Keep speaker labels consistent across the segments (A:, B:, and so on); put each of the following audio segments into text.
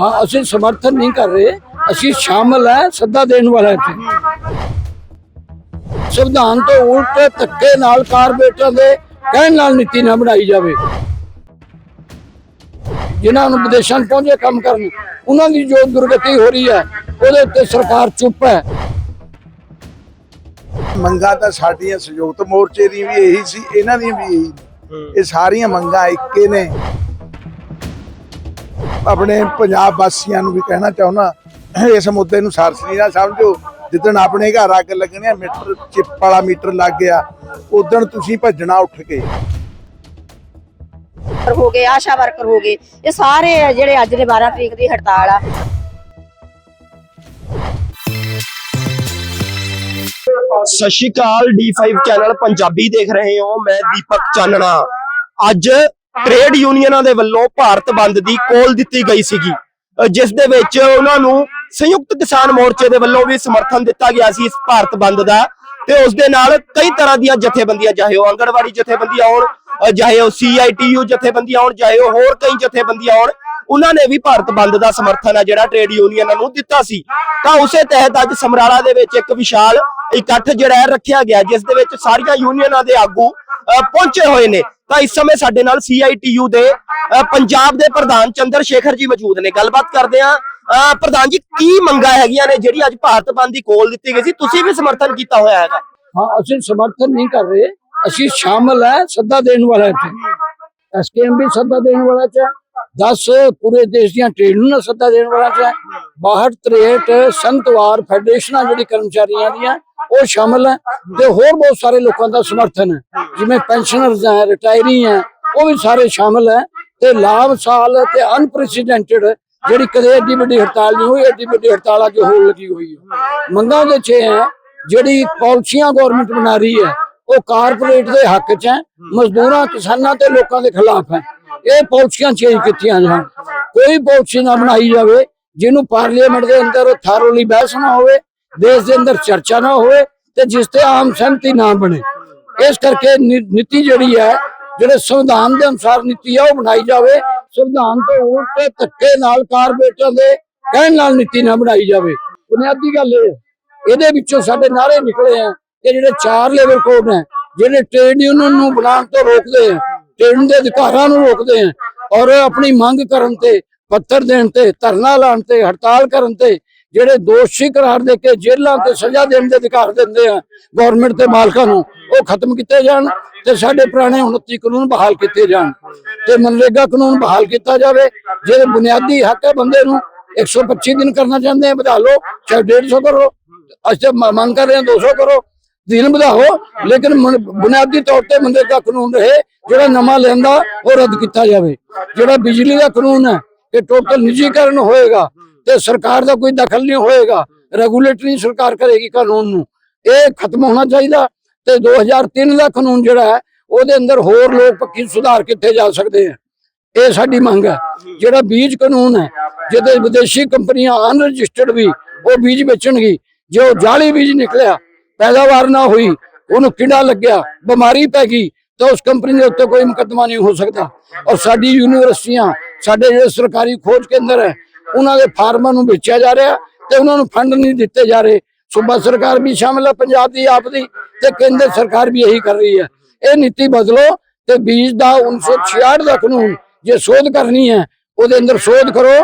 A: ਹਾਂ, ਅਸੀਂ ਸਮਰਥਨ ਨਹੀਂ ਕਰ ਰਹੇ। ਅਸੀਂ ਸ਼ਾਮਲ ਹੈ, ਸੱਦਾ ਦੇਣ ਵਾਲਾ ਇੱਥੇ। ਸੰਵਿਧਾਨ ਤੋਂ ਉਲਟ ਧੱਕੇ ਨਾਲ ਕਾਰਪੋਰੇਟਾਂ ਦੇ ਕਹਿਣ ਨਾਲ ਨੀਤੀ ਨਾ ਬਣਾਈ ਜਾਵੇ। ਜਿਨ੍ਹਾਂ ਨੂੰ ਵਿਦੇਸ਼ਾਂ ਪਹੁੰਚੇ ਕੰਮ ਕਰਨ, ਉਹਨਾਂ ਦੀ ਜੋ ਦੁਰਗਤੀ ਹੋ ਰਹੀ ਹੈ, ਉਹਦੇ ਉੱਤੇ ਸਰਕਾਰ ਚੁੱਪ ਹੈ।
B: ਮੰਗਾਂ ਤਾਂ ਸਾਡੀਆਂ ਸੰਯੁਕਤ ਮੋਰਚੇ ਦੀ ਵੀ ਇਹੀ ਸੀ, ਇਹਨਾਂ ਦੀਆਂ ਵੀ ਇਹੀ। ਇਹ ਸਾਰੀਆਂ ਮੰਗਾਂ ਇੱਕੇ ਨੇ। ਆਪਣੇ ਪੰਜਾਬ ਵਾਸੀਆਂ ਨੂੰ ਵੀ ਕਹਿਣਾ ਚਾਹੁੰਦਾ ਇਸ ਮੁੱਦੇ ਨੂੰ ਸਰਸਰੀ ਨਾ ਸਮਝੋ। ਜਿੱਦਣ ਆਪਣੇ ਘਰ ਅੱਗ ਲੱਗਣੀ ਆ ਮੀਟਰ ਚਿੱਪ ਵਾਲਾ ਮੀਟਰ ਲੱਗ ਗਿਆ ਉਦੋਂ ਤੁਸੀਂ ਭੱਜਣਾ ਉੱਠ ਕੇ।
C: ਹੋ ਗਏ ਆਸ਼ਾ ਵਰਕਰ ਹੋ ਗਏ। ਇਹ ਸਾਰੇ ਜਿਹੜੇ ਅੱਜ ਦੇ 12 ਤਰੀਕ ਦੀ ਹੜਤਾਲ ਆ।
D: ਸਤਿ ਸ਼੍ਰੀ ਅਕਾਲ D5 ਚੈਨਲ ਪੰਜਾਬੀ ਦੇਖ ਰਹੇ ਹੋ। ਮੈਂ ਦੀਪਕ ਚਾਨਣਾ। ਅੱਜ ਟ੍ਰੇਡ ਯੂਨੀਅਨਾਂ ਦੇ ਵੱਲੋਂ ਭਾਰਤ ਬੰਦ ਦੀ ਕੋਲ ਦਿੱਤੀ ਗਈ ਸੀਗੀ। ਜਿਸ ਦੇ ਵਿੱਚ ਉਹਨਾਂ ਨੂੰ ਸੰਯੁਕਤ ਕਿਸਾਨ ਮੋਰਚੇ ਦੇ ਵੱਲੋਂ ਵੀ ਸਮਰਥਨ ਦਿੱਤਾ ਗਿਆ ਸੀ ਇਸ ਭਾਰਤ ਬੰਦ ਦਾ ਤੇ ਉਸ ਦੇ ਨਾਲ ਕਈ ਤਰ੍ਹਾਂ ਦੀਆਂ ਜਥੇਬੰਦੀਆਂ ਚਾਹੇ ਉਹ ਆਂਗਣਵਾੜੀ ਜਥੇਬੰਦੀਆਂ ਹੋਣ ਅ, ਚਾਹੇ ਉਹ CITU ਜਥੇਬੰਦੀਆਂ ਹੋਣ ਚਾਹੇ ਉਹ ਹੋਰ ਕਈ ਜਥੇਬੰਦੀਆਂ ਹੋਣ ਉਹਨਾਂ ਨੇ ਵੀ ਭਾਰਤ ਬੰਦ ਦਾ ਸਮਰਥਨ ਆ ਜਿਹੜਾ ਟ੍ਰੇਡ ਯੂਨੀਅਨਾਂ ਨੂੰ ਦਿੱਤਾ ਸੀ। ਤਾਂ ਉਸੇ ਤਹਿਤ ਅੱਜ ਸਮਰਾਲਾ ਦੇ ਵਿੱਚ ਇੱਕ ਵਿਸ਼ਾਲ ਇਕੱਠ ਜਿਹੜਾ ਰੱਖਿਆ ਗਿਆ ਜਿਸ ਦੇ ਵਿੱਚ ਸਾਰੀਆਂ ਯੂਨੀਅਨਾਂ ਦੇ ਆਗੂ ਪਹੁੰਚੇ ਹੋਏ ਨੇ। ਤਾਂ ਇਸ ਸਮੇਂ ਸਾਡੇ ਨਾਲ CITU ਦੇ ਪੰਜਾਬ ਦੇ ਪ੍ਰਧਾਨ ਚੰਦਰ ਸ਼ੇਖਰ ਜੀ ਮੌਜੂਦ ਨੇ। ਗੱਲਬਾਤ ਕਰਦੇ ਆ ਪ੍ਰਧਾਨ ਜੀ, ਕੀ ਮੰਗਾਂ ਹੈਗੀਆਂ ਨੇ ਜਿਹੜੀ ਅੱਜ ਭਾਰਤ ਬੰਦ ਦੀ ਕੋਲ ਦਿੱਤੀ ਗਈ ਸੀ? ਤੁਸੀਂ ਵੀ ਸਮਰਥਨ ਕੀਤਾ ਹੋਇਆ ਹੈਗਾ।
A: ਹਾਂ, ਅਸੀਂ ਸਮਰਥਨ ਨਹੀਂ ਕਰ ਰਹੇ। ਅਸੀਂ ਸ਼ਾਮਲ ਹੈ, ਸੱਦਾ ਦੇਣ ਵਾਲਾ ਇੱਥੇ। ਐਸਕੇਐਮ ਵੀ ਸੱਦਾ ਦੇਣ ਵਾਲਾ ਚ 10 ਪੂਰੇ ਦੇਸ਼ ਦੀਆਂ ਟ੍ਰੇਡ ਨੂੰ ਸੱਦਾ ਦੇਣ ਵਾਲਾ ਚ 62 63 ਸੰਤਵਾਰ ਫੈਡਰੇਸ਼ਨਾਂ, ਜਿਹੜੀ ਕਰਮਚਾਰੀਆਂ ਦੀਆਂ ਉਹ ਸ਼ਾਮਲ ਹੈ ਤੇ ਹੋਰ ਬਹੁਤ ਸਾਰੇ ਲੋਕਾਂ ਦਾ ਸਮਰਥਨ ਹੈ। ਜਿਵੇਂ ਪੈਨਸ਼ਨਰਸ ਹੈ ਰਿਟਾਇਰੀ ਹੈ, ਉਹ ਵੀ ਸਾਰੇ ਸ਼ਾਮਲ ਹੈ ਤੇ ਲਾਭ ਸਾਲ ਤੇ ਅਨਪ੍ਰੈਸੀਡੈਂਟਡ ਜਿਹੜੀ ਕਦੇ ਏਡੀ ਵੱਡੀ ਹੜਤਾਲ ਨਹੀਂ ਹੋਈ, ਏਡੀ ਵੱਡੀ ਹੜਤਾਲ ਅੱਜ ਹੋਣ ਲੱਗੀ ਹੋਈ ਹੈ। ਮੰਗਾਂ ਦੇ ਛੇ ਹੈ, ਜਿਹੜੀ ਪਾਲਿਸੀਆਂ ਗਵਰਨਮੈਂਟ ਬਣਾ ਰਹੀ ਹੈ, ਉਹ ਕਾਰਪੋਰੇਟ ਦੇ ਹੱਕ 'ਚ ਹੈ, ਮਜ਼ਦੂਰਾਂ, ਕਿਸਾਨਾਂ ਤੇ ਲੋਕਾਂ ਦੇ ਖਿਲਾਫ ਹੈ। ਇਹ ਪਾਲਿਸੀਆਂ ਚੇਂਜ ਕੀਤੀਆਂ ਜਾਣ। ਕੋਈ ਪਾਲਿਸੀ ਨਾ ਬਣਾਈ ਜਾਵੇ, ਜਿਹਨੂੰ ਪਾਰਲੀਮੈਂਟ ਦੇ ਅੰਦਰ ਥਾਰੋਲੀ ਬਹਿਸ ਨਾ ਹੋਵੇ ਦੇਸ਼ ਦੇ ਅੰਦਰ ਚਰਚਾ ਨਾ ਹੋਵੇ ਤੇ ਜਿਸ ਤੇ ਆਮ ਸਹਿਮਤੀ ਨਾ ਬਣੇ। ਇਸ ਕਰਕੇ ਨੀਤੀ ਜਿਹੜੀ ਹੈ, ਜਿਹੜੇ ਸੰਵਿਧਾਨ ਦੇ ਅਨੁਸਾਰ ਨੀਤੀ ਹੈ ਉਹ ਬਣਾਈ ਜਾਵੇ। ਸੰਵਿਧਾਨ ਤੋਂ ਉਲਟ ਧੱਕੇ ਨਾਲ ਕਾਰਪੋਰੇਟਾਂ ਦੇ ਕਹਿਣ ਨਾਲ ਨੀਤੀ ਨਾ ਬਣਾਈ ਜਾਵੇ। ਬੁਨਿਆਦੀ ਗੱਲ ਇਹ ਇਹਦੇ ਵਿੱਚੋਂ ਸਾਡੇ ਨਾਰੇ ਨਿਕਲੇ ਆ ਕਿ ਜਿਹੜੇ ਚਾਰ ਲੇਬਰ ਕੋਡ ਨੇ, ਜਿਹੜੇ ਟ੍ਰੇਡ ਯੂਨੀਅਨ ਨੂੰ ਬਣਾਉਣ ਤੋਂ ਰੋਕਦੇ ਆ ਟ੍ਰੇਡ ਦੇ ਅਧਿਕਾਰਾਂ ਨੂੰ ਰੋਕਦੇ ਆ, ਔਰ ਆਪਣੀ ਮੰਗ ਕਰਨ ਤੇ, ਪੱਤਰ ਦੇਣ ਤੇ, ਧਰਨਾ ਲਾਉਣ ਤੇ, ਹੜਤਾਲ ਕਰਨ ਤੇ ਜਿਹੜੇ ਦੋਸ਼ੀ ਕਰਾਰ ਦੇ ਕੇ ਜੇਲ੍ਹਾਂ ਤੇ ਸਜ਼ਾ ਦੇਣ ਦੇ ਅਧਿਕਾਰ ਦਿੰਦੇ ਆ ਗਵਰਨਮੈਂਟ ਤੇ ਮਾਲਕਾਂ ਨੂੰ, ਉਹ ਖਤਮ ਕੀਤੇ ਜਾਣ ਤੇ ਸਾਡੇ ਪੁਰਾਣੇ 29 ਕਾਨੂੰਨ ਬਹਾਲ ਕੀਤੇ ਜਾਣ। ਤੇ ਮਨਰੇਗਾ ਕਾਨੂੰਨ ਬਹਾਲ ਕੀਤਾ ਜਾਵੇ, ਜਿਹੜੇ ਬੁਨਿਆਦੀ ਹੱਕ ਹੈ ਬੰਦੇ ਨੂੰ 125 ਦਿਨ ਕਰਨਾ ਚਾਹੁੰਦੇ ਆ, ਵਧਾ ਲਓ, ਚਾਹੇ 150 ਕਰੋ, ਅਸੀਂ ਮੰਗ ਕਰ ਰਹੇ ਹਾਂ 200 ਕਰੋ, ਦਿਨ ਵਧਾਓ, ਲੇਕਿਨ ਬੁਨਿਆਦੀ ਤੌਰ ਤੇ ਮਨਰੇਗਾ ਕਾਨੂੰਨ ਰਹੇ, ਜਿਹੜਾ ਨਵਾਂ ਲੈਂਦਾ ਉਹ ਰੱਦ ਕੀਤਾ ਜਾਵੇ। ਜਿਹੜਾ ਬਿਜਲੀ ਦਾ ਕਾਨੂੰਨ ਹੈ, ਇਹ ਟੋਟਲ ਨਿੱਜੀਕਰਨ ਹੋਏਗਾ। ਤੇ ਸਰਕਾਰ ਦਾ ਕੋਈ ਦਖਲ ਨਹੀਂ ਹੋਏਗਾ। ਰੈਗੂਲੇਟਰੀ ਸਰਕਾਰ ਕਰੇਗੀ ਕਾਨੂੰਨ ਨੂੰ। ਇਹ ਖਤਮ ਹੋਣਾ ਚਾਹੀਦਾ ਤੇ 2003 ਦਾ ਕਾਨੂੰਨ ਜਿਹੜਾ ਹੈ, ਉਹਦੇ ਅੰਦਰ ਹੋਰ ਲੋਕ ਪੱਕੀ ਸੁਧਾਰ ਕਿੱਥੇ ਜਾ ਸਕਦੇ ਆ। ਇਹ ਸਾਡੀ ਮੰਗ ਹੈ। ਜਿਹੜਾ ਬੀਜ ਕਾਨੂੰਨ ਹੈ, ਜਿਹਦੇ ਵਿਦੇਸ਼ੀ ਕੰਪਨੀਆਂ ਅਨਰਜਿਸਟਰਡ ਵੀ ਉਹ ਬੀਜ ਵੇਚਣਗੀ। ਜੇ ਉਹ ਜਾਲੀ ਬੀਜ ਨਿਕਲਿਆ, ਪੈਦਾਵਾਰ ਨਾ ਹੋਈ, ਉਹਨੂੰ ਕੀੜਾ ਲੱਗਿਆ? ਬਿਮਾਰੀ ਪੈ ਗਈ, ਤਾਂ ਉਸ ਕੰਪਨੀ ਦੇ ਉੱਤੇ ਕੋਈ ਮੁਕੱਦਮਾ ਨਹੀਂ ਹੋ ਸਕਦਾ। ਔਰ ਸਾਡੀ ਯੂਨੀਵਰਸਿਟੀਆਂ, ਸਾਡੇ ਜਿਹੜੇ ਸਰਕਾਰੀ ਖੋਜ ਕੇਂਦਰ ਹੈ ਉਹਨਾਂ ਦੇ ਫਾਰਮਾਂ ਨੂੰ ਵੇਚਿਆ ਜਾ ਰਿਹਾ ਤੇ ਉਹਨਾਂ ਨੂੰ ਫੰਡ ਨਹੀਂ ਦਿੱਤੇ ਜਾ ਰਹੇ। ਸੂਬਾ ਸਰਕਾਰ ਵੀ ਸ਼ਾਮਲ ਹੈ ਪੰਜਾਬ ਦੀ ਆਪ ਦੀ ਤੇ ਕੇਂਦਰ ਸਰਕਾਰ ਵੀ ਇਹੀ ਕਰ ਰਹੀ ਹੈ। ਇਹ ਨੀਤੀ ਬਦਲੋ ਤੇ ਬੀਜ ਦਾ 1966 ਦਾ ਕਾਨੂੰਨ ਜੇ ਸੋਧ ਕਰਨੀ ਹੈ, ਉਹਦੇ ਅੰਦਰ ਸੋਧ ਕਰੋ।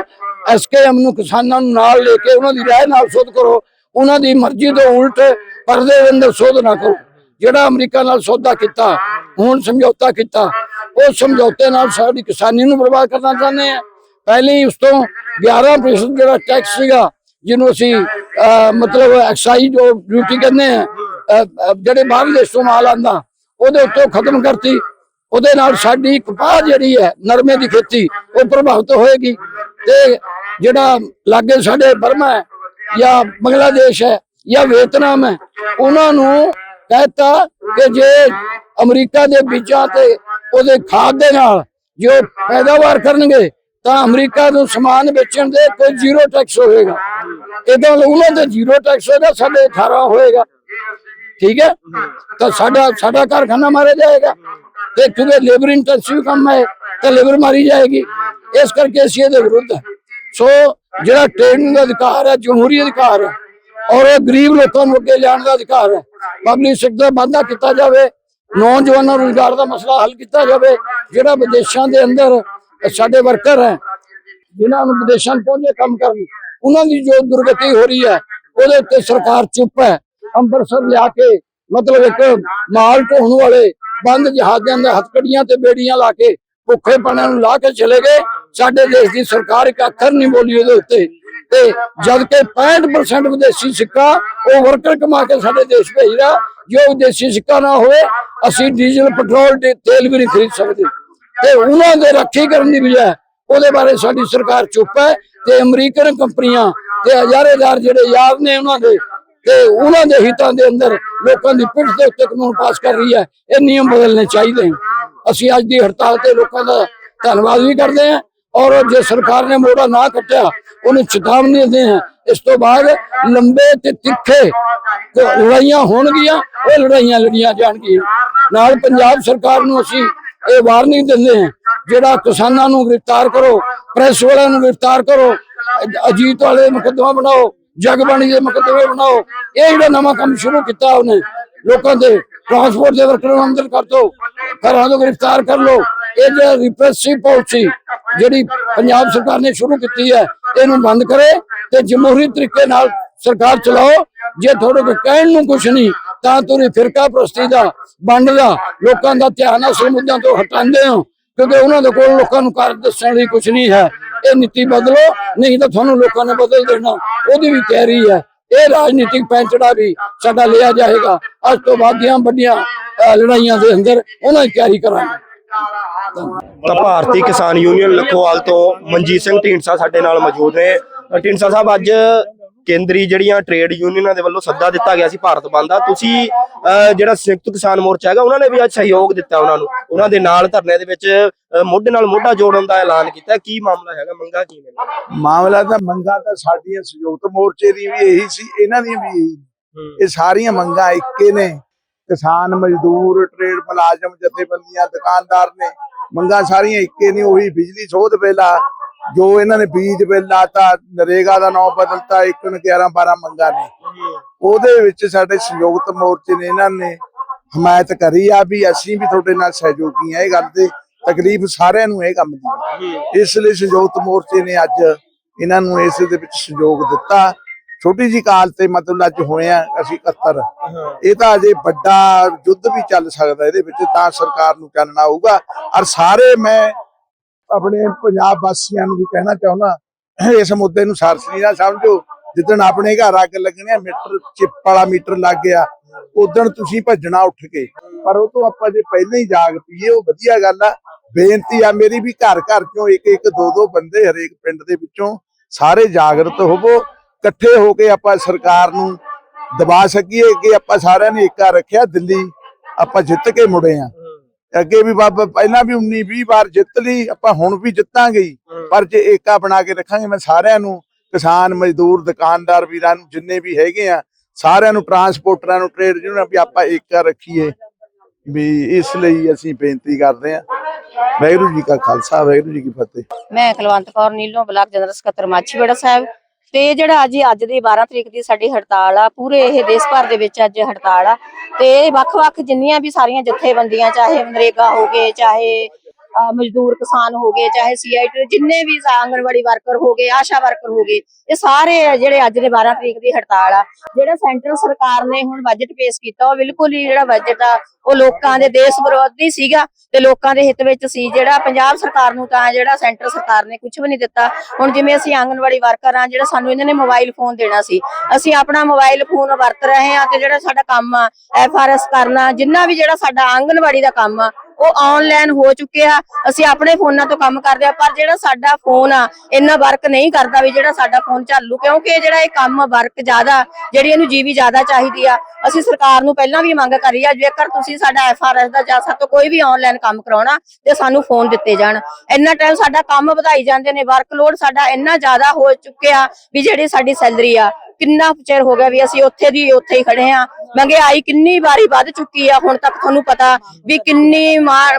A: ਐਸਕੇਐਮ ਨੂੰ ਕਿਸਾਨਾਂ ਨੂੰ ਨਾਲ ਲੈ ਕੇ ਉਹਨਾਂ ਦੀ ਰਾਏ ਨਾਲ ਸੋਧ ਕਰੋ। ਉਹਨਾਂ ਦੀ ਮਰਜ਼ੀ ਤੋਂ ਉਲਟ ਪਰਦੇ ਦੇ ਅੰਦਰ ਸੋਧ ਨਾ ਕਰੋ। ਜਿਹੜਾ ਅਮਰੀਕਾ ਨਾਲ ਸੌਦਾ ਕੀਤਾ, ਹੁਣ ਸਮਝੌਤਾ ਕੀਤਾ ਉਹ ਸਮਝੌਤੇ ਨਾਲ ਸਾਡੀ ਕਿਸਾਨੀ ਨੂੰ ਬਰਬਾਦ ਕਰਨਾ ਚਾਹੁੰਦੇ ਆ। ਪਹਿਲੇ ਹੀ ਉਸ ਤੋਂ 11% ਜਿਹੜਾ ਟੈਕਸ ਸੀਗਾ, ਜਿਹਨੂੰ ਅਸੀਂ ਮਤਲਬ ਐਕਸਾਈਜ਼ ਜੋ ਡਿਊਟੀ ਕਹਿੰਦੇ ਆ ਜਿਹੜੇ ਬਾਹਰ ਦੇਸ਼ ਮਾਲ ਆਂਦਾ ਉਹਦੇ ਉੱਤੇ ਖਤਮ ਕਰਤੀ। ਉਹਦੇ ਨਾਲ ਸਾਡੀ ਕਪਾਹ ਜਿਹੜੀ ਹੈ, ਨਰਮੇ ਦੀ ਖੇਤੀ, ਉਹ ਪ੍ਰਭਾਵਿਤ ਹੋਏਗੀ। ਤੇ ਜਿਹੜਾ ਲਾਗੇ ਸਾਡੇ ਬਰਮਾ ਹੈ, ਜਾਂ ਬੰਗਲਾਦੇਸ਼ ਹੈ, ਜਾਂ ਵੀਅਤਨਾਮ ਹੈ, ਉਹਨਾਂ ਨੂੰ ਕਹਿਤਾ ਕਿ ਜੇ ਅਮਰੀਕਾ ਦੇ ਬੀਜਾਂ ਤੇ ਉਹਦੇ ਖਾਦ ਦੇ ਨਾਲ ਜੋ ਪੈਦਾਵਾਰ ਕਰਨਗੇ ਤਾਂ ਅਮਰੀਕਾ ਨੂੰ ਸਮਾਨ ਵੇਚਣ ਦੇ ਕੋਈ ਜ਼ੀਰੋ ਟੈਕਸ ਹੋਏਗਾ। ਇਹਦਾ ਉਹਨਾਂ ਤੇ ਜ਼ੀਰੋ ਟੈਕਸ ਹੋਏਗਾ, ਸਾਡੇ 18 ਹੋਏਗਾ। ਠੀਕ ਹੈ? ਤਾਂ ਸਾਡਾ ਸਾਡਾ ਕਾਰਖਾਨਾ ਮਾਰਿਆ ਜਾਏਗਾ। ਤੇ ਕਿਉਂਕਿ ਲੇਬਰ ਇੰਟੈਂਸਿਵ ਕੰਮ ਹੈ, ਤਾਂ ਲੇਬਰ ਮਾਰੀ ਜਾਏਗੀ। ਇਸ ਕਰਕੇ ਅਸੀਂ ਇਹਦੇ ਵਿਰੁੱਧ ਸੋ ਜਿਹੜਾ ਟ੍ਰੇਡਿੰਗ ਦਾ ਅਧਿਕਾਰ ਹੈ, ਜਮਹੂਰੀ ਅਧਿਕਾਰ ਹੈ, ਔਰ ਇਹ ਗਰੀਬ ਲੋਕਾਂ ਨੂੰ ਅੱਗੇ ਲਿਆਉਣ ਦਾ ਅਧਿਕਾਰ ਹੈ ਪਬਲਿਕ ਸੈਕਟਰ ਵਾਧਾ ਕੀਤਾ ਜਾਵੇ, ਨੌਜਵਾਨਾਂ ਨੂੰ ਰੁਜ਼ਗਾਰ ਦਾ ਮਸਲਾ ਹੱਲ ਕੀਤਾ ਜਾਵੇ, ਜਿਹੜਾ ਵਿਦੇਸ਼ਾਂ ਦੇ ਅੰਦਰ ਸਾਡੇ ਵਰਕਰ ਹੈ, ਜਿਨ੍ਹਾਂ ਨੂੰ ਵਿਦੇਸ਼ਾਂ 'ਚ ਪਹੁੰਚੇ ਕੰਮ ਕਰਨ। ਉਹਨਾਂ ਦੀ ਜੋ ਦੁਰਗਤੀ ਹੋ ਰਹੀ ਹੈ, ਉਹਦੇ ਉੱਤੇ ਸਰਕਾਰ ਚੁੱਪ ਹੈ। ਅੰਮ੍ਰਿਤਸਰ ਲਿਆ ਕੇ, ਮਤਲਬ ਇੱਕ ਮਾਲ ਢੋਣ ਵਾਲੇ ਬੰਦ ਜਹਾਜ਼ਾਂ ਦੇ ਹੱਥਕੜੀਆਂ ਤੇ ਬੇੜੀਆਂ ਲਾ ਕੇ ਭੁੱਖੇ ਪਾਣਿਆਂ ਨੂੰ ਲਾ ਕੇ ਚਲੇ ਗਏ। ਸਾਡੇ ਦੇਸ਼ ਦੀ ਸਰਕਾਰ ਇੱਕ ਅੱਖਰ ਨਹੀਂ ਬੋਲੀ ਉਹਦੇ ਉੱਤੇ। ਤੇ ਜਦ ਕਿ 65% ਵਿਦੇਸ਼ੀ ਸਿੱਕਾ ਉਹ ਵਰਕਰ ਕਮਾ ਕੇ ਸਾਡੇ ਦੇਸ਼ ਭੇਜਦਾ ਜੋ ਵਿਦੇਸ਼ੀ ਸਿੱਕਾ ਨਾ ਹੋਵੇ, ਅਸੀਂ ਡੀਜ਼ਲ ਪੈਟਰੋਲ ਤੇ ਤੇਲ ਵੀ ਨਹੀਂ ਖਰੀਦ ਸਕਦੇ। ਤੇ ਉਹਨਾਂ ਦੇ ਰੱਖੀ ਕਰਨ ਦੀ ਬਜਾਏ ਉਹਦੇ ਬਾਰੇ ਸਾਡੀ ਸਰਕਾਰ ਚੁੱਪ ਹੈ ਤੇ ਅਮਰੀਕਨ ਕੰਪਨੀਆਂ ਤੇ ਹਜ਼ਾਰੇਦਾਰ ਜਿਹੜੇ ਯਾਰ ਨੇ ਉਹਨਾਂ ਦੇ ਤੇ ਉਹਨਾਂ ਦੇ ਹਿੱਤਾਂ ਦੇ ਅੰਦਰ ਲੋਕਾਂ ਦੀ ਪਿੱਠ ਦੇ ਉੱਤੇ ਕਾਨੂੰਨ ਪਾਸ ਕਰ ਰਹੀ ਹੈ, ਇਹ ਨਿਯਮ ਬਦਲਣੇ ਚਾਹੀਦੇ ਅਸੀਂ ਅੱਜ ਦੀ ਹੜਤਾਲ ਤੇ ਲੋਕਾਂ ਦਾ ਧੰਨਵਾਦ ਵੀ ਕਰਦੇ ਹਾਂ ਔਰ ਜੇ ਸਰਕਾਰ ਨੇ ਮੋੜਾ ਨਾ ਕੱਟਿਆ, ਉਹਨੂੰ ਚੇਤਾਵਨੀ ਦਿੰਦੇ ਹਾਂ। ਇਸ ਤੋਂ ਬਾਅਦ ਲੰਬੇ ਤੇ ਤਿੱਖੇ ਲੜਾਈਆਂ ਹੋਣਗੀਆਂ, ਉਹ ਲੜਾਈਆਂ ਲੜੀਆਂ ਜਾਣਗੀਆਂ। ਨਾਲ ਪੰਜਾਬ ਸਰਕਾਰ ਨੂੰ ਅਸੀਂ ਇਹ ਵਾਰਨਿੰਗ ਦਿੰਦੇ ਹਾਂ। ਜਿਹੜਾ ਕਿਸਾਨਾਂ ਨੂੰ ਗ੍ਰਿਫਤਾਰ ਕਰੋ ਪ੍ਰੈਸ ਵਾਲਿਆਂ ਨੂੰ ਗ੍ਰਿਫਤਾਰ ਕਰੋ, ਅਜੀਤ ਵਾਲੇ ਮੁਕੱਦਮਾ ਬਣਾਓ, ਜਗਬਾਣੀ ਦੇ ਮੁਕੱਦਮੇ ਬਣਾਓ, ਇਹ ਜਿਹੜਾ ਨਵਾਂ ਕੰਮ ਸ਼ੁਰੂ ਕੀਤਾ ਉਹਨੇ, ਲੋਕਾਂ ਦੇ ਟਰਾਂਸਪੋਰਟ ਦੇ ਵਰਕਰਾਂ ਨੂੰ ਅੰਦਰ ਕਰ ਦੋ, ਘਰਾਂ ਤੋਂ ਗ੍ਰਿਫਤਾਰ ਕਰ ਲੋ ਇਹ ਜਿਹੜਾ ਰਿਪਰੈਸਿਵ ਪਾਲਿਸੀ ਜਿਹੜੀ ਪੰਜਾਬ ਸਰਕਾਰ ਨੇ ਸ਼ੁਰੂ ਕੀਤੀ ਹੈ, ਇਹਨੂੰ ਬੰਦ ਕਰੇ ਤੇ ਜਮਹੂਰੀ ਤਰੀਕੇ ਨਾਲ ਸਰਕਾਰ ਚਲਾਓ, ਜੇ ਤੁਹਾਡੇ ਕੋਲ ਕਹਿਣ ਨੂੰ ਕੁਝ ਨਹੀਂ ਤਾਂ ਤੁਸੀਂ ਫਿਰਕਾ ਪ੍ਰਸਤੀ ਦਾ, ਵੰਡ ਦਾ, ਲੋਕਾਂ ਦਾ ਧਿਆਨ ਅਸਲ ਮੁੱਦਿਆਂ ਤੋਂ ਹਟਾਉਂਦੇ ਹੋ, ਕਿਉਂਕਿ ਉਹਨਾਂ ਦੇ ਕੋਲ ਲੋਕਾਂ ਨੂੰ ਕਰ ਦੱਸਣ ਲਈ ਕੁਝ ਨਹੀਂ ਹੈ। ਇਹ ਨੀਤੀ ਬਦਲੋ, ਨਹੀਂ ਤਾਂ ਤੁਹਾਨੂੰ ਲੋਕਾਂ ਨੇ ਬਦਲ ਦੇਣਾ। ਉਹਦੀ ਵੀ ਤਿਆਰੀ ਹੈ। ਇਹ ਰਾਜਨੀਤਿਕ ਪੈਂਚੜਾ ਵੀ ਸਾਡਾ ਲਿਆ ਜਾਏਗਾ। ਅੱਜ ਤੋਂ ਬਾਅਦ ਵੱਡੀਆਂ ਲੜਾਈਆਂ ਦੇ ਅੰਦਰ ਉਹਨਾਂ ਦੀ ਤਿਆਰੀ ਕਰਾਂਗੇ।
D: ਤਾਂ ਭਾਰਤੀ ਕਿਸਾਨ ਯੂਨੀਅਨ ਲਖੋਵਾਲ ਤੋਂ ਮਨਜੀਤ ਸਿੰਘ ਢੀਂਡਸਾ ਸਾਡੇ ਨਾਲ ਮੌਜੂਦ ਨੇ। ਢੀਂਡਸਾ ਸਾਹਿਬ, ਅੱਜ ਕੇਂਦਰੀ ਜਿਹੜੀਆਂ ਟ੍ਰੇਡ ਯੂਨੀਅਨਾਂ ਦੇ ਵੱਲੋਂ ਸੱਦਾ ਦਿੱਤਾ ਗਿਆ ਸੀ ਭਾਰਤ ਬੰਦ ਦਾ ਤੁਸੀਂ ਜਿਹੜਾ ਸੰਯੁਕਤ ਕਿਸਾਨ ਮੋਰਚਾ ਹੈਗਾ ਉਹਨਾਂ ਨੇ ਵੀ ਅੱਜ ਸਹਿਯੋਗ ਦਿੱਤਾ ਉਹਨਾਂ ਨੂੰ। ਉਹਨਾਂ ਦੇ ਨਾਲ ਧਰਨੇ ਦੇ ਵਿੱਚ ਮੋਢੇ ਨਾਲ ਮੋਢਾ ਜੋੜਨ ਦਾ ਐਲਾਨ ਕੀਤਾ। ਕੀ ਮਾਮਲਾ ਹੈਗਾ? ਮੰਗਾ ਕੀ ਨੇ?
B: ਮਾਮਲਾ ਤਾਂ ਮੰਗਾਂ ਤਾਂ ਸਾਡੀਆਂ ਸੰਯੁਕਤ ਮੋਰਚੇ ਦੀ ਵੀ ਇਹੀ ਸੀ ਇਹਨਾਂ ਦੀਆਂ ਵੀ ਇਹੀ। ਇਹ ਸਾਰੀਆਂ ਮੰਗਾਂ ਇੱਕੇ ਨੇ। ਕਿਸਾਨ ਮਜ਼ਦੂਰ ਟ੍ਰੇਡ ਮੁਲਾਜ਼ਮ ਜਥੇਬੰਦੀਆਂ ਦੁਕਾਨਦਾਰ ਨੇ ਮੰਗਾਂ ਸਾਰੀਆਂ ਇੱਕੇ ਨੇ ਉਹੀ ਬਿਜਲੀ ਸੋਧ ਬਿੱਲਾ ਜੋ ਇਹਨਾਂ ਨੇ ਬੀਜ ਬਿੱਲ ਲਾਤਾ ਨਰੇਗਾ ਦਾ ਨਾਮ ਬਦਲਤਾ 1 ਨੂੰ 11 12 ਮੰਗਾਂ ਨੇ। ਉਹਦੇ ਵਿੱਚ ਸਾਡੇ ਸੰਯੁਕਤ ਮੋਰਚੇ ਨੇ ਇਹਨਾਂ ਨੇ ਹਮਾਇਤ ਕਰੀ ਆ ਵੀ ਅਸੀਂ ਵੀ ਤੁਹਾਡੇ ਨਾਲ ਸਹਿਯੋਗੀ ਆ ਇਹ ਗੱਲ ਤੇ ਤਕਲੀਫ ਸਾਰਿਆਂ ਨੂੰ ਇਹ ਕੰਮ ਦੀ। ਇਸ ਲਈ ਸੰਯੁਕਤ ਮੋਰਚੇ ਨੇ ਅੱਜ ਇਹਨਾਂ ਨੂੰ ਇਸ ਦੇ ਵਿੱਚ ਸਹਿਯੋਗ ਦਿੱਤਾ। ਛੋਟੀ ਜੀ ਕਾਲ ਤੇ ਮਤਲਬ ਅੱਜ ਹੋਏ ਆ ਅਸੀਂ 71 ਇਹ ਤਾਂ ਅਜੇ ਵੱਡਾ ਯੁੱਧ ਵੀ ਚੱਲ ਸਕਦਾ ਇਹਦੇ ਵਿੱਚ ਤਾਂ ਸਰਕਾਰ ਨੂੰ ਚਾਨਣਾ ਆਊਗਾ ਔਰ ਸਾਰੇ ਮੈਂ ਆਪਣੇ ਪੰਜਾਬ ਵਾਸੀਆਂ ਨੂੰ ਵੀ ਕਹਿਣਾ ਚਾਹੁੰਦਾ ਇਸ ਮੁੱਦੇ ਨੂੰ ਸਰਸਰੀ ਨਾ ਸਮਝੋ। ਜਿੱਦਣ ਆਪਣੇ ਘਰ ਅੱਗ ਲੱਗਣੀ ਆ ਮੀਟਰ ਚਿੱਪ ਵਾਲਾ ਮੀਟਰ ਲੱਗ ਗਿਆ, ਉਦੋਂ ਤੁਸੀਂ ਭੱਜਣਾ ਉੱਠ ਕੇ। ਪਰ ਉਹ ਤੋਂ ਆਪਾਂ ਜੇ ਪਹਿਲਾਂ ਹੀ ਜਾਗ ਪਈਏ, ਉਹ ਵਧੀਆ ਗੱਲ ਆ। ਬੇਨਤੀ ਆ ਮੇਰੀ ਵੀ ਘਰ ਘਰ ਚੋਂ ਇੱਕ ਇੱਕ, ਦੋ ਦੋ ਬੰਦੇ ਹਰੇਕ ਪਿੰਡ ਦੇ ਵਿੱਚੋਂ ਸਾਰੇ ਜਾਗਰਤ ਹੋਵੋ। ਇਕੱਠੇ ਹੋ ਕੇ ਆਪਾਂ ਸਰਕਾਰ ਨੂੰ ਦਬਾ ਸਕੀਏ ਕਿ ਆਪਾਂ ਸਾਰਿਆਂ ਨੇ ਏਕਾ ਰੱਖਿਆ, ਦਿੱਲੀ ਆਪਾਂ ਜਿੱਤ ਕੇ ਮੁੜੇ ਆ ਅੱਗੇ ਵੀ ਬਾਬਾ ਪਹਿਲਾਂ ਵੀ 19 20 ਵਾਰ ਜਿੱਤ ਲਈ ਆਪਾਂ ਹੁਣ ਵੀ ਜਿੱਤਾਂਗੇ ਹੀ। ਪਰ ਜੇ ਏਕਾ ਬਣਾ ਕੇ ਰੱਖਾਂਗੇ ਮੈਂ ਸਾਰਿਆਂ ਨੂੰ ਕਿਸਾਨ ਮਜ਼ਦੂਰ ਦੁਕਾਨਦਾਰ ਵੀਰਾਂ ਨੂੰ ਜਿੰਨੇ ਵੀ ਹੈਗੇ ਆ ਸਾਰਿਆਂ ਨੂੰ ਟਰਾਂਸਪੋਰਟਰਾਂ ਨੂੰ ਟ੍ਰੇਡ ਜਿਹਨੂੰ ਵੀ ਆਪਾਂ ਏਕਾ ਰੱਖੀਏ। ਵੀ ਇਸ ਲਈ ਅਸੀਂ ਬੇਨਤੀ ਕਰਦੇ ਆ ਵਾਹਿਗੁਰੂ ਜੀ ਕਾ ਖਾਲਸਾ ਵਾਹਿਗੁਰੂ ਜੀ ਕੀ ਫਤਿਹ।
C: ਮੈਂ ਕੁਲਵੰਤ ਕੌਰ ਨੀਲੋਂ ਬਲਾਕ ਜਨਰਲ ਸਕੱਤਰ ਮਾਛੀਵਾੜਾ ਸਾਹਿਬ। ਤੇ ਜਿਹੜਾ ਅੱਜ ਅੱਜ ਦੀ 12 ਤਰੀਕ ਦੀ ਸਾਡੀ ਹੜਤਾਲ ਆ, ਪੂਰੇ ਇਹ ਦੇਸ਼ ਭਰ ਦੇ ਵਿੱਚ ਅੱਜ ਹੜਤਾਲ ਆ। ਤੇ ਵੱਖ-ਵੱਖ ਜਿੰਨੀਆਂ ਵੀ ਸਾਰੀਆਂ ਜਥੇਬੰਦੀਆਂ, ਚਾਹੇ ਮਨਰੇਗਾ ਹੋ ਗਏ, ਚਾਹੇ ਮਜ਼ਦੂਰ ਕਿਸਾਨ ਹੋ ਗਏ, ਚਾਹੇ ਸੀਆਈਟੀ ਜਿੰਨੇ ਵੀ ਆਂਗਣਵਾੜੀ ਵਰਕਰ ਹੋ ਗਏ, ਆਸ਼ਾ ਵਰਕਰ ਹੋ ਗਏ, ਇਹ ਸਾਰੇ ਜਿਹੜੇ ਅੱਜ ਦੇ 12 ਤਰੀਕ ਦੀ ਹੜਤਾਲ ਆ। ਜਿਹੜਾ ਸੈਂਟਰ ਸਰਕਾਰ ਨੇ ਹੁਣ ਬਜਟ ਪੇਸ਼ ਕੀਤਾ, ਉਹ ਬਿਲਕੁਲ ਹੀ ਜਿਹੜਾ ਬਜਟ ਆ, ਉਹ ਲੋਕਾਂ ਦੇ ਦੇਸ਼ ਵਿਰੋਧੀ ਸੀਗਾ ਤੇ ਲੋਕਾਂ ਦੇ ਹਿੱਤ ਵਿੱਚ ਸੀ। ਜਿਹੜਾ ਪੰਜਾਬ ਸਰਕਾਰ ਨੂੰ ਤਾਂ ਜਿਹੜਾ ਸੈਂਟਰ ਸਰਕਾਰ ਨੇ ਕੁਝ ਵੀ ਨਹੀਂ ਦਿੱਤਾ। ਹੁਣ ਜਿਵੇਂ ਅਸੀਂ ਆਂਗਨਵਾੜੀ ਵਰਕਰ ਆ, ਜਿਹੜਾ ਸਾਨੂੰ ਇਹਨਾਂ ਨੇ ਮੋਬਾਈਲ ਫੋਨ ਦੇਣਾ ਸੀ, ਅਸੀਂ ਆਪਣਾ ਮੋਬਾਈਲ ਫੋਨ ਵਰਤ ਰਹੇ ਆ ਤੇ ਜਿਹੜਾ ਸਾਡਾ ਕੰਮ ਆ ਐਫਆਰਐਸ ਕਰਨਾ, ਜਿੰਨਾ ਵੀ ਜਿਹੜਾ ਸਾਡਾ ਆਂਗਨਵਾੜੀ ਦਾ ਕੰਮ ਆ ਉਹ ਆਨਲਾਈਨ ਹੋ ਚੁੱਕੇ ਆ। ਅਸੀਂ ਆਪਣੇ ਫੋਨਾਂ ਤੋਂ ਕੰਮ ਕਰਦੇ ਆ, ਪਰ ਜਿਹੜਾ ਸਾਡਾ ਫੋਨ ਆ, ਇੰਨਾ ਵਰਕ ਨਹੀਂ ਕਰਦਾ ਵੀ ਜਿਹੜਾ ਸਾਡਾ ਫੋਨ ਚਾਲੂ, ਕਿਉਂਕਿ ਜਿਹੜਾ ਇਹ ਕੰਮ ਵਰਕ ਜ਼ਿਆਦਾ, ਜਿਹੜੀ ਇਹਨੂੰ ਜੀਵੀ ਜ਼ਿਆਦਾ ਚਾਹੀਦੀ ਆ। ਅਸੀਂ ਸਰਕਾਰ ਨੂੰ ਪਹਿਲਾਂ ਵੀ ਮੰਗ ਕਰੀ ਆ, ਜੇਕਰ ਤੁਸੀਂ ਸਾਡਾ ਐਫਆਰਐਸ ਦਾ ਜਾਂ ਸਾਡੇ ਕੋਈ ਵੀ ਆਨਲਾਈਨ ਕੰਮ ਕਰਾਉਣਾ, ਤੇ ਸਾਨੂੰ ਫੋਨ ਦਿੱਤੇ ਜਾਣ। ਇੰਨਾ ਟਾਈਮ ਸਾਡਾ ਕੰਮ ਵਧਾਈ ਜਾਂਦੇ ਨੇ ਵਰਕਲੋਡ ਸਾਡਾ ਇੰਨਾ ਜ਼ਿਆਦਾ ਹੋ ਚੁੱਕਿਆ ਵੀ ਜਿਹੜੀ ਸਾਡੀ ਸੈਲਰੀ ਆ ਕਿੰਨਾ ਚਿਰ ਹੋ ਗਿਆ ਵੀ ਅਸੀਂ ਉੱਥੇ ਦੀ ਉੱਥੇ ਹੀ ਖੜੇ ਆ ਮਹਿੰਗਾਈ ਕਿੰਨੀ ਵਾਰੀ ਵੱਧ ਚੁੱਕੀ ਆ, ਹੁਣ ਤੱਕ ਤੁਹਾਨੂੰ ਪਤਾ ਵੀ ਕਿੰਨੀ ਮਾਰ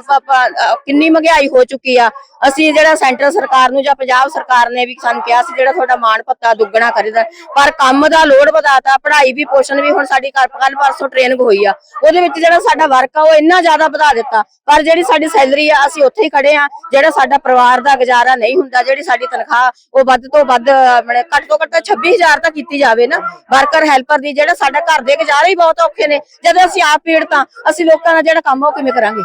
C: ਕਿੰਨੀ ਮਹਿੰਗਾਈ ਹੋ ਚੁੱਕੀ ਆ। ਅਸੀਂ ਜਿਹੜਾ ਸੈਂਟਰ ਸਰਕਾਰ ਨੂੰ ਜਾਂ ਪੰਜਾਬ ਸਰਕਾਰ ਨੇ ਵੀ ਸਾਨੂੰ ਕਿਹਾ ਸੀ, ਜਿਹੜਾ ਤੁਹਾਡਾ ਮਾਣ ਭੱਤਾ ਦੁੱਗਣਾ ਕਰੀਦਾ ਪਰ ਕੰਮ ਦਾ ਲੋਡ ਵਧਾਤਾ, ਪੜ੍ਹਾਈ ਵੀ, ਪੋਸ਼ਣ ਵੀ, ਹੁਣ ਸਾਡੀ ਕੱਲ ਕੱਲ ਪਰਸੋਂ ਟ੍ਰੇਨਿੰਗ ਹੋਈ ਆ। ਉਹਦੇ ਵਿੱਚ ਜਿਹੜਾ ਸਾਡਾ ਵਰਕ ਆ, ਉਹ ਇੰਨਾ ਜ਼ਿਆਦਾ ਵਧਾ ਦਿੱਤਾ। ਪਰ ਜਿਹੜੀ ਸਾਡੀ ਸੈਲਰੀ ਆ, ਅਸੀਂ ਉੱਥੇ ਹੀ ਖੜੇ ਆ ਜਿਹੜਾ ਸਾਡਾ ਪਰਿਵਾਰ ਦਾ ਗੁਜ਼ਾਰਾ ਨਹੀਂ ਹੁੰਦਾ, ਜਿਹੜੀ ਸਾਡੀ ਤਨਖਾਹ, ਉਹ ਵੱਧ ਤੋਂ ਵੱਧ ਘੱਟ ਤੋਂ ਘੱਟ 26000 ਤਾਂ ਕੀਤੀ ਜਾਵੇ ਨਾ ਵਰਕਰ ਹੈਲਪਰ ਦੀ ਜਿਹੜਾ ਸਾਡਾ ਘਰ ਦੇ ਗੁਜ਼ਾਰੇ ਹੀ ਬਹੁਤ ਔਖੇ ਨੇ, ਜਦੋਂ ਅਸੀਂ ਆਪ ਪੀੜਤਾਂ, ਅਸੀਂ ਲੋਕਾਂ ਦਾ ਜਿਹੜਾ ਕੰਮ ਉਹ ਕਿਵੇਂ ਕਰਾਂਗੇ?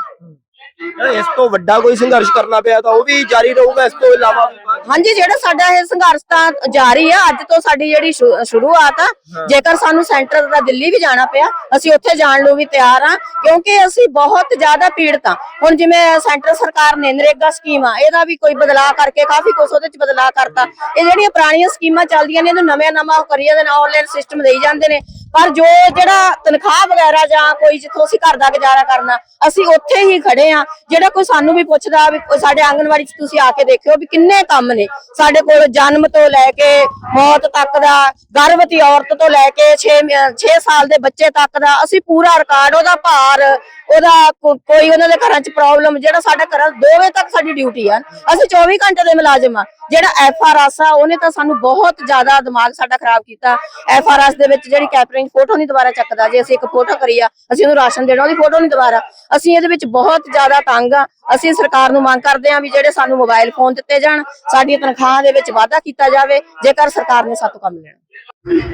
D: ਇਸ ਤੋਂ ਵੱਡਾ ਕੋਈ ਸੰਘਰਸ਼ ਕਰਨਾ ਪਿਆ ਤਾਂ ਉਹ ਵੀ ਜਾਰੀ ਰਹੂਗਾ ਇਸ ਤੋਂ ਇਲਾਵਾ
C: ਹਾਂਜੀ ਜਿਹੜਾ ਸਾਡਾ ਇਹ ਸੰਘਰਸ਼ ਤਾਂ ਜਾਰੀ ਆ ਅੱਜ ਤੋਂ ਸਾਡੀ ਜਿਹੜੀ ਸ਼ੁਰੂਆਤ ਆ ਜੇਕਰ ਸਾਨੂੰ ਸੈਂਟਰ ਦਾ ਦਿੱਲੀ ਵੀ ਜਾਣਾ ਪਿਆ ਅਸੀਂ ਉੱਥੇ ਜਾਣ ਨੂੰ ਵੀ ਤਿਆਰ ਆ ਕਿਉਂਕਿ ਅਸੀਂ ਬਹੁਤ ਜ਼ਿਆਦਾ ਪੀੜਤ ਆ। ਹੁਣ ਜਿਵੇਂ ਸੈਂਟਰ ਸਰਕਾਰ ਨੇ ਨਰੇਗਾ ਸਕੀਮ ਆ ਇਹਦਾ ਵੀ ਕੋਈ ਬਦਲਾਅ ਕਰਕੇ ਕਾਫੀ ਕੁਝ ਉਹਦੇ ਚ ਬਦਲਾਅ ਕਰਤਾ। ਇਹ ਜਿਹੜੀਆਂ ਪੁਰਾਣੀਆਂ ਸਕੀਮਾਂ ਚੱਲਦੀਆਂ ਨੇ ਇਹਨੂੰ ਨਵੇਂ ਨਵਾਂ ਉਹ ਕਰੀ ਜਾਂਦੇ ਨੇ ਆਨਲਾਈਨ ਸਿਸਟਮ ਦੇਈ ਜਾਂਦੇ ਨੇ। ਪਰ ਜੋ ਜਿਹੜਾ ਤਨਖਾਹ ਵਗੈਰਾ ਜਾਂ ਕੋਈ ਜਿੱਥੋਂ ਅਸੀਂ ਘਰ ਦਾ ਗੁਜ਼ਾਰਾ ਕਰਨਾ, ਅਸੀਂ ਉੱਥੇ ਹੀ ਖੜੇ ਆ ਜਿਹੜਾ ਕੋਈ ਸਾਨੂੰ ਵੀ ਪੁੱਛਦਾ ਵੀ ਸਾਡੇ ਆਂਗਣਵਾੜੀ ਚ ਤੁਸੀਂ ਆ ਕੇ ਦੇਖਿਓ ਵੀ ਕਿੰਨੇ ਕੰਮ ਨੇ। ਸਾਡੇ ਕੋਲ ਜਨਮ ਤੋਂ ਲੈ ਕੇ ਮੌਤ ਤੱਕ ਦਾ, ਗਰਭਵਤੀ ਔਰਤ ਤੋਂ ਲੈ ਕੇ 6 6 ਸਾਲ ਦੇ ਬੱਚੇ ਤੱਕ ਦਾ ਅਸੀਂ ਪੂਰਾ ਰਿਕਾਰਡ, ਉਹਦਾ ਭਾਰ, ਉਹਦਾ ਕੋਈ ਉਹਨਾਂ ਦੇ ਘਰਾਂ ਚ ਪ੍ਰੋਬਲਮ ਜਿਹੜਾ ਸਾਡਾ ਘਰਾਂ 2 ਵਜੇ ਤੱਕ ਸਾਡੀ ਡਿਊਟੀ ਆ। ਅਸੀਂ 24 ਘੰਟੇ ਦੇ ਮੁਲਾਜ਼ਮ ਆ। ਜਿਹੜਾ ਐਫਆਰਐਸ ਆ, ਉਹਨੇ ਤਾਂ ਸਾਨੂੰ ਬਹੁਤ ਜ਼ਿਆਦਾ ਦਿਮਾਗ ਸਾਡਾ ਖਰਾਬ ਕੀਤਾ। ਐਫਆਰਐਸ ਦੇ ਵਿੱਚ ਜਿਹੜੀ ਕੈਪਰਿੰਗ ਫੋਟੋ ਨਹੀਂ ਦੁਬਾਰਾ ਚੱਕਦਾ। ਜੇ ਅਸੀਂ ਇੱਕ ਫੋਟੋ ਕਰੀ ਆ, ਅਸੀਂ ਉਹਨੂੰ ਰਾਸ਼ਨ ਦੇਣਾ, ਉਹਦੀ ਫੋਟੋ ਨਹੀਂ ਦੁਬਾਰਾ। ਅਸੀਂ ਇਹਦੇ ਵਿੱਚ ਬਹੁਤ ਜ਼ਿਆਦਾ ਤੰਗ ਆ। ਅਸੀਂ ਸਰਕਾਰ ਨੂੰ ਮੰਗ ਕਰਦੇ ਹਾਂ ਵੀ ਜਿਹੜੇ ਸਾਨੂੰ ਮੋਬਾਈਲ ਫੋਨ ਦਿੱਤੇ ਜਾਣ, ਸਾਡੀਆਂ ਤਨਖਾਹਾਂ ਦੇ ਵਿੱਚ ਵਾਧਾ ਕੀਤਾ ਜਾਵੇ, ਜੇਕਰ ਸਰਕਾਰ ਨੇ ਸਾਤੋਂ ਕੰਮ ਲੈਣਾ।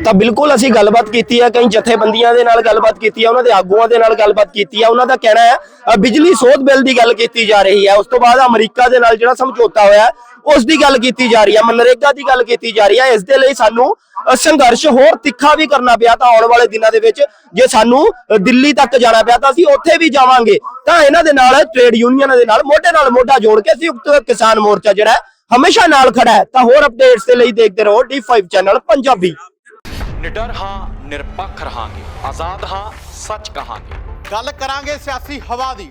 D: ਤਾਂ ਬਿਲਕੁਲ ਅਸੀਂ ਗੱਲਬਾਤ ਕੀਤੀ ਹੈ ਕਈ ਜਥੇਬੰਦੀਆਂ ਦੇ ਨਾਲ ਗੱਲਬਾਤ ਕੀਤੀ ਹੈ ਉਹਨਾਂ ਦੇ ਆਗੂਆਂ ਦੇ ਨਾਲ ਗੱਲਬਾਤ ਕੀਤੀ ਹੈ ਉਹਨਾਂ ਦਾ ਕਹਿਣਾ ਹੈ ਬਿਜਲੀ ਸੋਧ ਬਿੱਲ ਦੀ ਗੱਲ ਕੀਤੀ ਜਾ ਰਹੀ ਹੈ ਉਸ ਤੋਂ ਬਾਅਦ ਅਮਰੀਕਾ ਦੇ ਨਾਲ ਜਿਹੜਾ ਸਮਝੌਤਾ ਹੋਇਆ ਉਸ ਦੀ ਗੱਲ ਕੀਤੀ ਜਾ ਰਹੀ ਹੈ ਮਨਰੇਗਾ ਦੀ ਗੱਲ ਕੀਤੀ ਜਾ ਰਹੀ ਹੈ ਇਸ ਦੇ ਲਈ ਸਾਨੂੰ ਸੰਘਰਸ਼ ਹੋਰ ਤਿੱਖਾ ਵੀ ਕਰਨਾ ਪਿਆ ਤਾਂ ਆਉਣ ਵਾਲੇ ਦਿਨਾਂ ਦੇ ਵਿੱਚ ਜੇ ਸਾਨੂੰ ਦਿੱਲੀ ਤੱਕ ਜਾਣਾ ਪਿਆ ਤਾਂ ਅਸੀਂ ਉੱਥੇ ਵੀ ਜਾਵਾਂਗੇ। ਤਾਂ ਇਹਨਾਂ ਦੇ ਨਾਲ ਟ੍ਰੇਡ ਯੂਨੀਅਨਾਂ ਦੇ ਨਾਲ ਮੋਢੇ ਨਾਲ ਮੋਢਾ ਜੋੜ ਕੇ ਸੰਯੁਕਤ ਕਿਸਾਨ ਮੋਰਚਾ ਜਿਹੜਾ ਹਮੇਸ਼ਾ ਨਾਲ ਖੜਾ ਹੈ। ਤਾਂ ਹੋਰ ਅਪਡੇਟਸ ਦੇ ਲਈ ਦੇਖਦੇ ਰਹੋ D5 ਚੈਨਲ ਪੰਜਾਬੀ।
E: ਨਿਡਰ ਹਾਂ ਨਿਰਪੱਖ ਰਹਾਂਗੇ। ਆਜ਼ਾਦ ਹਾਂ ਸੱਚ ਕਹਾਂਗੇ।
F: ਗੱਲ ਕਰਾਂਗੇ ਸਿਆਸੀ ਹਵਾ ਦੀ।